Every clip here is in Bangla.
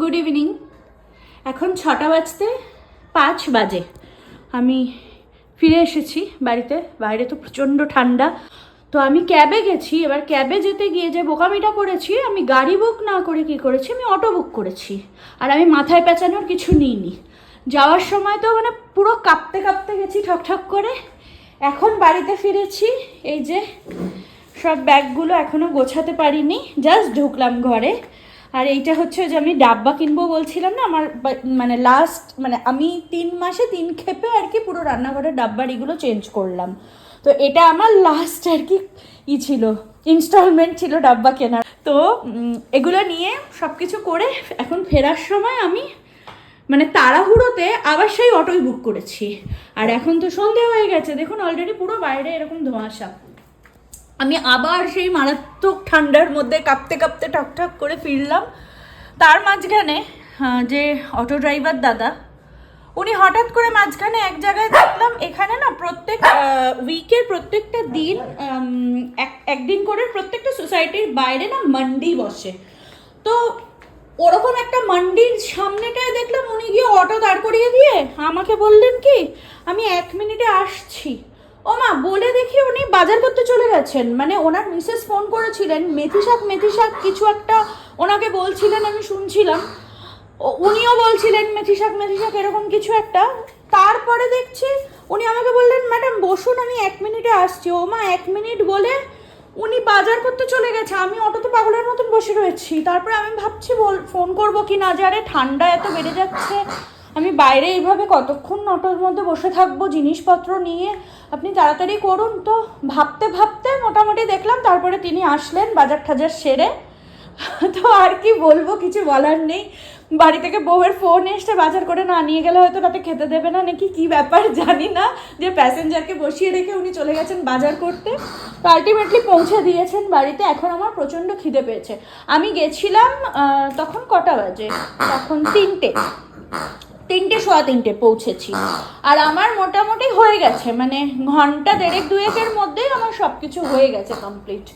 গুড ইভিনিং এখন ছটা বাজতে পাঁচ বাজে। আমি ফিরে এসেছি বাড়িতে। বাইরে তো প্রচণ্ড ঠান্ডা। তো আমি ক্যাবে গেছি। এবার ক্যাবে যেতে গিয়ে যে বোকামিটা করেছি, আমি গাড়ি বুক না করে কি করেছি, আমি অটো বুক করেছি। আর আমি মাথায় পেঁচানোর কিছু নিইনি। যাওয়ার সময় তো মানে পুরো কাঁপতে কাঁপতে গেছি ঠকঠক করে। এখন বাড়িতে ফিরেছি। এই যে সব ব্যাগগুলো এখনও গোছাতে পারিনি। জাস্ট ঢুকলাম ঘরে। আর এইটা হচ্ছে যে আমি ডাব্বা কিনবো বলছিলাম না, আমার মানে লাস্ট মানে আমি তিন মাসে তিন খেপে আর কি পুরো রান্নাঘরের ডাব্বার এগুলো চেঞ্জ করলাম। তো এটা আমার লাস্ট আর কি ই ছিল ইনস্টলমেন্ট ছিল ডাব্বা কেনার। তো এগুলো নিয়ে সব কিছু করে এখন ফেরার সময় আমি মানে তাড়াহুড়োতে আবার সেই অটোই বুক করেছি। আর এখন তো সন্ধে হয়ে গেছে, দেখুন অলরেডি পুরো বাইরে এরকম ধোঁয়াশা। আমি আবার সেই মারাত্মক ঠান্ডার মধ্যে কাঁপতে কাঁপতে ঠকঠক করে ফিরলাম। তার মাঝখানে যে অটো ড্রাইভার দাদা, উনি হঠাৎ করে মাঝখানে এক জায়গায় দেখলাম এখানে না প্রত্যেক উইকের প্রত্যেকটা দিন এক- একদিন করে প্রত্যেকটা সোসাইটির বাইরে না মান্ডি বসে। তো ওরকম একটা মান্ডির সামনেটায় দেখলাম উনি গিয়ে অটো দাঁড় করিয়ে দিয়ে আমাকে বললেন কি, আমি এক মিনিটে আসছি। ও মা, বলে দেখি উনি বাজার করতে চলে গেছেন। মানে ওনার মিসেস ফোন করেছিলেন, মেথি শাক মেথি শাক, কিছু একটা ওনাকে বলছিলেন, আমি শুনছিলাম। উনিও বলছিলেন, মেথি শাক মেথি শাক, এরকম কিছু একটা। তারপরে দেখছি উনি আমাকে বললেন, ম্যাডাম, বসুন, আমি এক মিনিটে আসছি। ও মা, এক মিনিট বলে উনি বাজার করতে চলে গেছে। আমি অটোতে পাগলের মতন বসে রয়েছি। তারপরে আমি ভাবছি, বল, ফোন করব কি না জানে ঠান্ডা এত বেড়ে যাচ্ছে আমি বাইরে এইভাবে কতক্ষণ নটোর মধ্যে বসে থাকব জিনিসপত্র নিয়ে? আপনি তাড়াতাড়ি করুন তো। ভাবতে ভাবতে মোটামুটি দেখলাম, তারপরে তিনি আসলেন বাজার ঠাজার সেরে। তো আর কি বলব, কিছু বলার নেই। বাড়ি থেকে বউয়ের ফোন এসে বাজার করে না নিয়ে গেলে হয়তো রাতে খেতে দেবে না। নাকি কি ব্যাপার জানি না। যে প্যাসেঞ্জারকে বসিয়ে রেখে উনি চলে গেছেন বাজার করতে। তো আলটিমেটলি পৌঁছে দিয়েছেন বাড়িতে। এখন আমার প্রচণ্ড খিদে পেয়েছে। আমি গেছিলাম তখন কটা বাজে? তখন তিনটে। তিনটে সোয়া তিনটে পৌঁছেছি। আর আমার মোটামুটি হয়ে গেছে মানে ঘণ্টা দেড়েক দুয়েকের মধ্যেই আমার সব কিছু হয়ে গেছে কমপ্লিট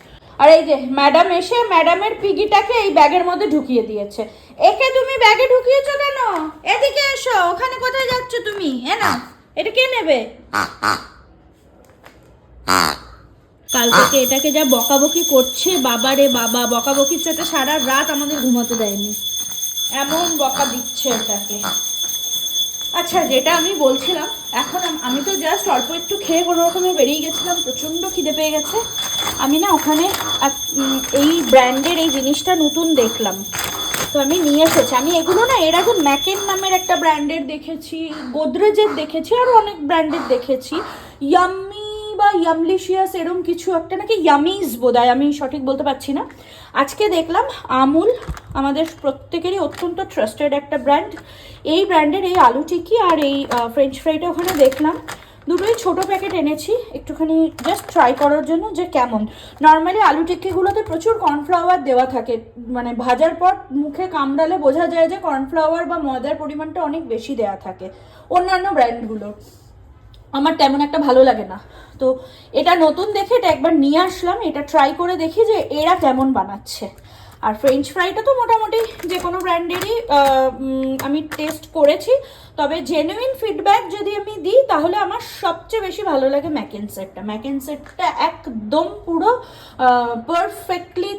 আর এই যে ম্যাডাম এসে ম্যাডামের পিগিটাকে এই ব্যাগের মধ্যে ঢুকিয়ে দিয়েছে। একে তুমি ব্যাগে ঢুকিয়েছো কেন? এদিকে এসো ওখানে কোথায় যাচ্ছ তুমি? এ না এটা কে নেবে? কাল থেকে এটাকে যা বকাবকি করছে বাবা রে বাবা বকাবকির সাথে সারা রাত আমাদের ঘুমাতে দেয়নি। এমন বকা দিচ্ছে এটাকে। আচ্ছা যেটা আমি বলছিলাম, এখন আমি তো জাস্ট অল্প একটু খেয়ে কোনো রকমে বেরিয়ে গেছিলাম, প্রচণ্ড খিদে পেয়ে গেছে। আমি না ওখানে এই ব্র্যান্ডের এই জিনিসটা নতুন দেখলাম। তো আমি নিয়ে এসেছি। আমি এগুলো না এর আগে ম্যাকেন নামের একটা ব্র্যান্ডের দেখেছি, গোদরেজের দেখেছি, আর অনেক ব্র্যান্ডের দেখেছি। ইয়াম্মি বা ইয়ামলিশিয়াস এরম কিছু একটা নাকি ইয়ামিজ বোধহয়, আমি সঠিক বলতে পারছি না। আজকে দেখলাম আমুল, আমাদের প্রত্যেকেরই অত্যন্ত ট্রাস্টেড একটা ব্র্যান্ড এই ব্র্যান্ডের এই আলু টিকি আর এই ফ্রেঞ্চ ফ্রাইটা ওখানে দেখলাম। দুটোই ছোট প্যাকেট এনেছি, একটুখানি জাস্ট ট্রাই করার জন্য যে কেমন। নর্মালি আলু টিক্কিগুলোতে প্রচুর কর্নফ্লাওয়ার দেওয়া থাকে মানে ভাজার পর মুখে কামড়ালে বোঝা যায় যে কর্নফ্লাওয়ার বা ময়দার পরিমাণটা অনেক বেশি দেওয়া থাকে অন্যান্য ব্র্যান্ডগুলো আমার তেমন একটা ভালো লাগে না। তো এটা নতুন দেখে এটা একবার নিয়ে আসলাম, এটা ট্রাই করে দেখি যে এরা কেমন বানাচ্ছে। আর ফ্রেঞ্চ ফ্রাইটা তো মোটামুটি যে কোনো ব্র্যান্ডেরই আমি টেস্ট করেছি। তবে জেনুইন ফিডব্যাক যদি আমি দিই, তাহলে আমার সবচেয়ে বেশি ভালো লাগে ম্যাকেন সেটটা ম্যাকেন সেটটা একদম পুরো পারফেক্টলি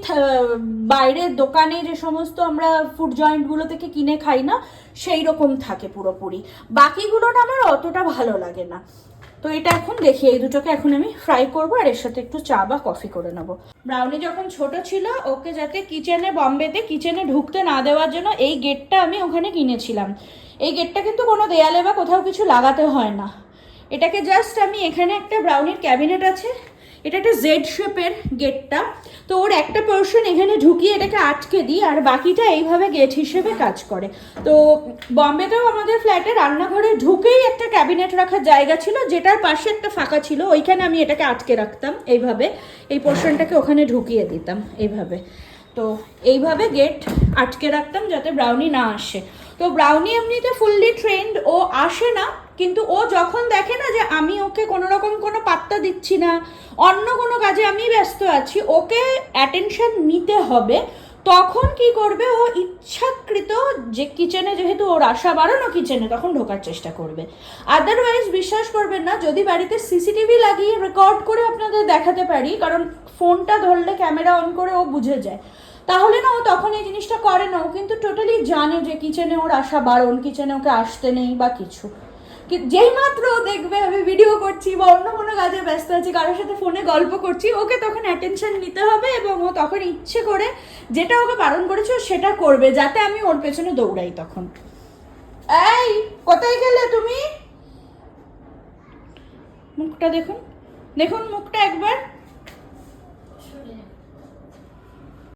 বাইরের দোকানে যে সমস্ত আমরা ফুড জয়েন্টগুলো থেকে কিনে খাই না, সেই রকম থাকে পুরোপুরি। বাকিগুলো না আমার অতটা ভালো লাগে না। তো এটা এখন দেখি, এই দুটোকে এখন আমি ফ্রাই করব আর এর সাথে একটু চা বা কফি করে নেব। ব্রাউনি যখন ছোট ছিল, ওকে যাতে কিচেনে বম্বেতে কিচেনে ঢুকতে না দেওয়ার জন্য এই গেটটা আমি ওখানে কিনেছিলাম। এই গেটটা কিন্তু কোনো দেয়ালে বা কোথাও কিছু লাগাতে হয় না। এটাকে জাস্ট আমি এখানে একটা ব্রাউনির ক্যাবিনেট আছে এটা একটা জেড শেপের গেটটা তো ওর একটা পোর্শন এখানে ঢুকিয়ে এটাকে আটকে দিই, আর বাকিটা এইভাবে গেট হিসেবে কাজ করে। তো বম্বেতেও আমাদের ফ্ল্যাটে রান্নাঘরে ঢুকেই একটা ক্যাবিনেট রাখার জায়গা ছিল, যেটার পাশে একটা ফাঁকা ছিল। ওইখানে আমি এটাকে আটকে রাখতাম এইভাবে। এই পোর্শনটাকে ওখানে ঢুকিয়ে দিতাম এইভাবে। তো এইভাবে গেট আটকে রাখতাম যাতে ব্রাউনি না আসে। তো ব্রাউনি এমনিতে ফুললি ট্রেন্ড ও আসে না। কিন্তু ও যখন দেখে না যে আমি ওকে কোনো রকম কোনো পাত্তা দিচ্ছি না, অন্য কোনো কাজে আমি ব্যস্ত আছি, ওকে অ্যাটেনশন নিতে হবে, তখন কি করবে? ও ইচ্ছাকৃত যে কিচেনে যেহেতু ওর আশা বাড়ানো কিচেনে তখন ঢোকার চেষ্টা করবে। আদারওয়াইজ বিশ্বাস করবেন না, যদি বাড়িতে সিসিটিভি লাগিয়ে রেকর্ড করে আপনাদের দেখাতে পারি, কারণ ফোনটা ধরলে ক্যামেরা অন করে ও বুঝে যায়, তাহলে না ও তখন এই জিনিসটা করে না। ও কিন্তু টোটালি জানে যে কিচেনে ওর আশা বারণ কিচেনে ওকে আসতে নেই বা কিছু। যেই মাত্র দেখবে, আমি ভিডিও করছি বা অন্য কোনো কাজে ব্যস্ত আছি, কারোর সাথে ফোনে গল্প করছি, ওকে তখন অ্যাটেনশন নিতে হবে এবং ও তখন ইচ্ছে করে যেটা ওকে বারণ করেছে সেটা করবে, যাতে আমি ওর পেছনে দৌড়াই তখন। এই, কোথায় গেলে তুমি? মুখটা দেখুন দেখুন মুখটা একবার।